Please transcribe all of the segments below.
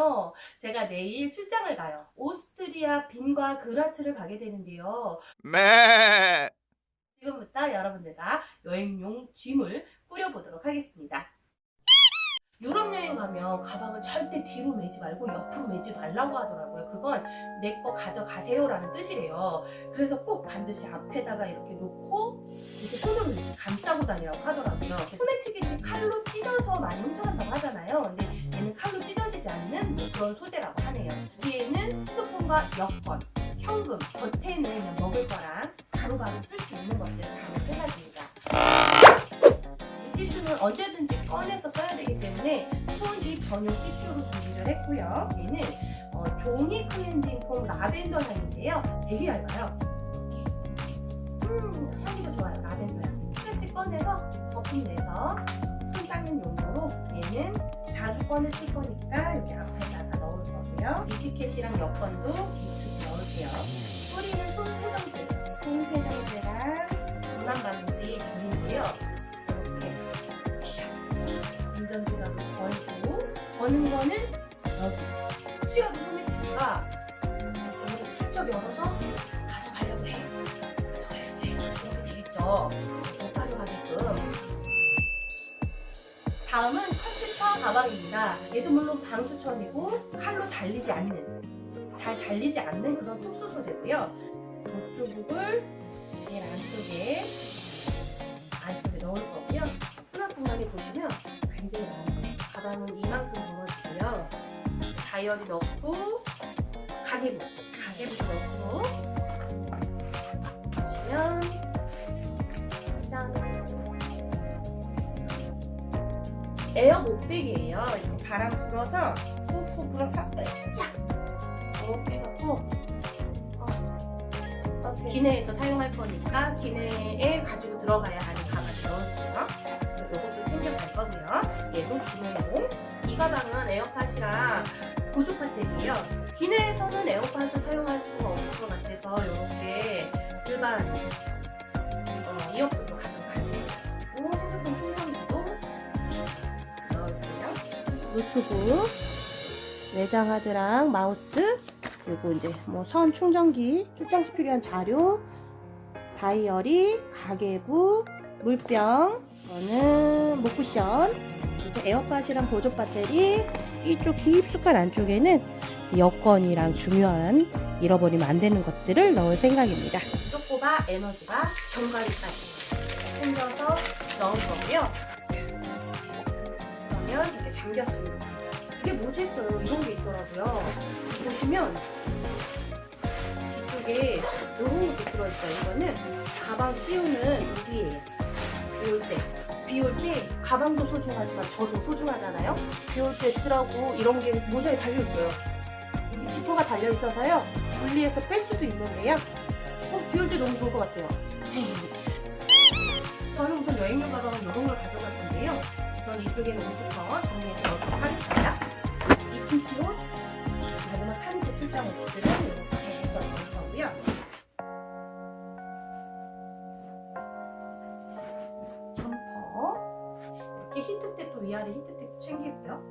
궁금하시죠? 제가 내일 출장을 가요. 오스트리아 빈과 그라츠를 가게 되는데요. 매. 지금부터 여러분들과 여행용 짐을 꾸려보도록 하겠습니다. 유럽 여행 가면 가방을 절대 뒤로 매지 말고 옆으로 매지 말라고 하더라고요. 그건 내 거 가져가세요라는 뜻이래요. 그래서 꼭 반드시 앞에다가 이렇게 놓고 이렇게 손으로 이렇게 감싸고 다니라고 하더라고요. 소매치기를 칼로 찢어서 많이 훔쳐간다고 하잖아요. 근데 얘는 칼로 뭐 그런 소재라고 하네요. 뒤에는 핸드폰과 여권, 현금, 겉에는 먹을 거랑 바로바로 쓸 수 있는 것들 다 해가집니다. 이 티슈는 언제든지 꺼내서 써야 되기 때문에 손입 전용 티슈로 준비를 했고요. 얘는 어, 종이 클렌징 폼 라벤더 향인데요. 되게 얇아요. 음, 향기도 좋아요. 라벤더 향. 하나씩 꺼내서 거품 내서 손 닦는 용도로 얘는 자주 꺼내 쓸 거니까 여기 앞에다 거고요. 이티켓이랑 여권도 이렇게 넣을게요. 뿌리는 손 세정제, 손 세정제랑 도난 반지 줄이고요. 이렇게 샥 운전지갑을 걸고 거는 거는 여기 혹시라도 소매치기가 이거를 슬쩍 열어서 가져가려고 해. 가져가려고 해. 이렇게 되겠죠. 못 가져가게끔. 다음은 가방입니다. 얘도 물론 방수천이고 칼로 잘리지 않는 잘 잘리지 않는 그런 특수 소재고요. 노트북을 제일 안쪽에 안쪽에 넣을 거고요. 수납 공간에 보시면 굉장히 많아요. 가방은 이만큼 넣어주고요. 다이어리 넣고 가계부 가계부도 넣고 보시면 에어 목백이에요. 이렇게 바람 불어서 후후 불어서 쫙 이렇게 해갖고 어, 기내에서 사용할 거니까 기내에 가지고 들어가야 하는 가방에 넣어주세요. 이것도 챙겨갈 거고요. 얘도 기내용. 이 가방은 에어팟이랑 보조 배터리예요. 기내에서는 에어팟을 사용할 수가 없을 것 같아서 이렇게 일반 어, 이어폰 노트북, 외장 하드랑 마우스, 그리고 이제 뭐 선 충전기, 출장 시 필요한 자료, 다이어리, 가계부, 물병, 이거는 목쿠션, 그리고 에어팟이랑 보조 배터리, 이쪽 깊숙한 안쪽에는 여권이랑 중요한 잃어버리면 안 되는 것들을 넣을 생각입니다. 쪼꼬바 에너지바 견과류까지 챙겨서 넣은 거고요. 이렇게 잠겼습니다. 이게 뭐지 했어요? 이런 게 있더라고요. 보시면 이쪽에 이런 것도 들어있어요. 이거는 가방 씌우는 여기에요. 비올 때. 비올 때 가방도 소중하지만 저도 소중하잖아요. 비올 때 쓰라고 이런 게 모자에 달려있어요. 여기 지퍼가 달려있어서요. 분리해서 뺄 수도 있는데요. 어, 비올 때 너무 좋을 것 같아요. 저는 우선 여행용 가방은 이런 걸 가져갈 건데요. 우선 이쪽에는 옷부터 정리해서 넣도록 하겠습니다. 이 핀치로 마지막 3일째 출장 옷들을 이렇게 해서 넣을 거고요. 히트텍도 위아래 히트텍도 챙기고요.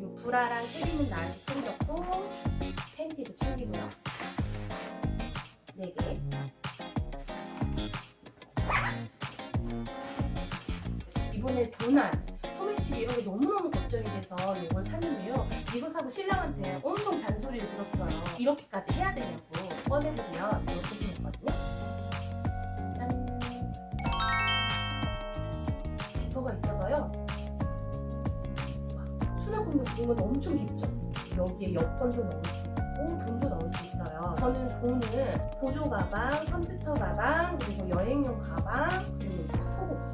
그리고 브라랑 테리는 나한테 챙겼고 팬티도 챙기고요. 4개 이번에 도난, 소매치기 이런 게 너무너무 걱정이 돼서 이걸 샀는데요. 이거 사고 신랑한테 온통 잔소리를 들었어요. 이렇게까지 해야 되냐고 꺼내보면 이렇게 생겼거든요. 짠. 지퍼가 있어서요. 수납 공간 보면 엄청 깊죠. 여기에 여권도 넣을 수 있고 돈도 넣을 수 있어요. 저는 돈을 보조 가방, 컴퓨터 가방, 그리고 여행용 가방, 그리고 속옷,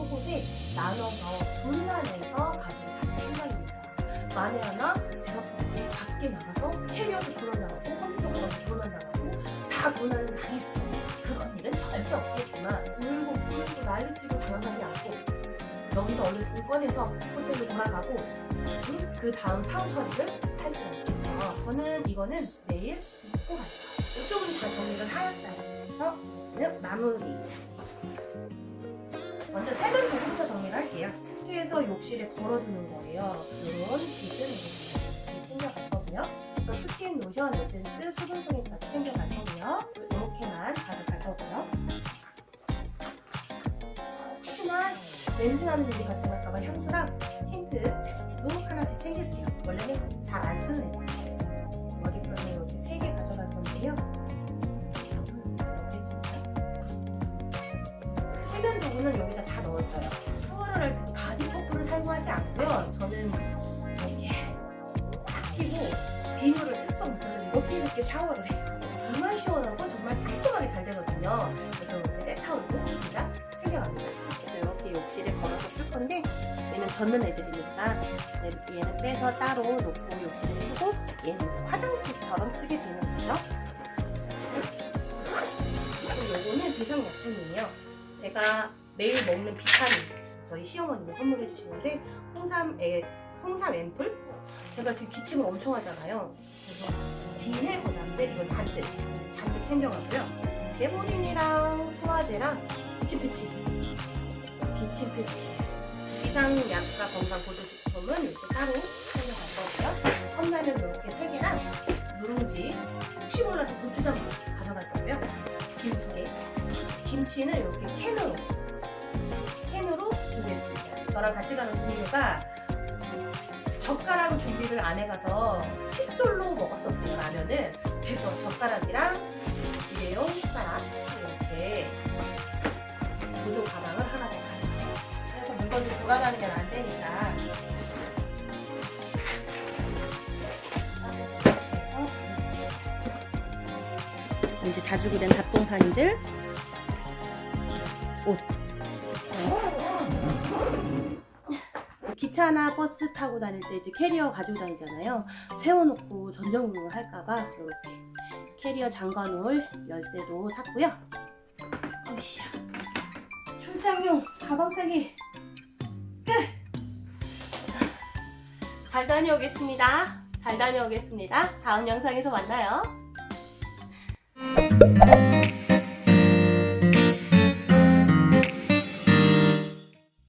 속옷에 나눠서 분산해서 가지고 다닐 생각입니다. 만에 하나 제가 밖에 나가서 캐리어도 불어나가고 컴퓨터 가방도 불어나가고 다 고난을 당했어. 그런 일은 절대 없겠지만 울고 불고 난리치고 당하지 않고 여기서 돈 꺼내서 호텔로 돌아가고 응? 그 다음 사후 처리를 할 수가 있겠죠. 저는 이거는 내일 입고 갔어요. 이쪽은 다 정리를 하였어요. 그래서 마무리. 먼저 색을 부분부터 정리를 할게요. 해서 욕실에 걸어두는 거예요. 이런 빗은 스킨 로션, 에센스, 수분크림까지 챙겨갈 거고요. 이렇게만 가져갈 거고요. 혹시나 냄새 나는 일이 발생할까봐 향수랑 틴트도 하나씩 챙길게요. 원래는 잘 안 쓰는 애들. 머리끈을 이렇게 3개 가져갈 건데요. 이렇게 해줍니다. 세면 도구는 여기다 비누를 쓱쓱 묻혀서 이렇게 이렇게 샤워를 해요. 정말 시원하고 정말 깔끔하게 잘 되거든요. 그래서 이렇게 때타올도 진짜 챙겨갑니다. 이렇게 욕실에 걸어서 쓸 건데 얘는 젖는 애들이니까 네, 얘는 빼서 따로 놓고 욕실에 쓰고 얘는 이제 화장지처럼 쓰게 되는 거죠. 그리고 요거는 비상약품이에요. 제가 매일 먹는 비타민 저희 시어머님이 선물해 주시는데 홍삼 애 홍삼 앰플 제가 지금 기침을 엄청 하잖아요. 그래서 비해 고단데 이건 잔뜩 잔뜩 챙겨가고요. 개보린이랑 소화제랑 기침 패치 기침 패치 비상약과 건강 보조식품은 이렇게 따로 챙겨갈 거고요. 컵라면 이렇게 세 개랑 누룽지 혹시 몰라서 고추장도 가져갈 거고요. 김 두 개. 김치는 이렇게 캔으로 캔으로 준비했습니다. 저랑 같이 가는 동료가 젓가락 준비를 안 해가서 칫솔로 먹었었대요 라면은. 그래서 젓가락이랑 일회용 숟가락 이렇게 보조 가방을 하나 더 가져가요. 그래서 물건들 게안 되니까. 이제 자주 그린 닭동산이들 옷. 기차나 버스 타고 다닐 때 이제 캐리어 가지고 다니잖아요. 세워놓고 전전긍긍을 할까봐 이렇게 캐리어 잠가놓을 열쇠도 샀고요. 어이야. 출장용 가방 싸기 끝! 잘 다녀오겠습니다. 잘 다녀오겠습니다. 다음 영상에서 만나요.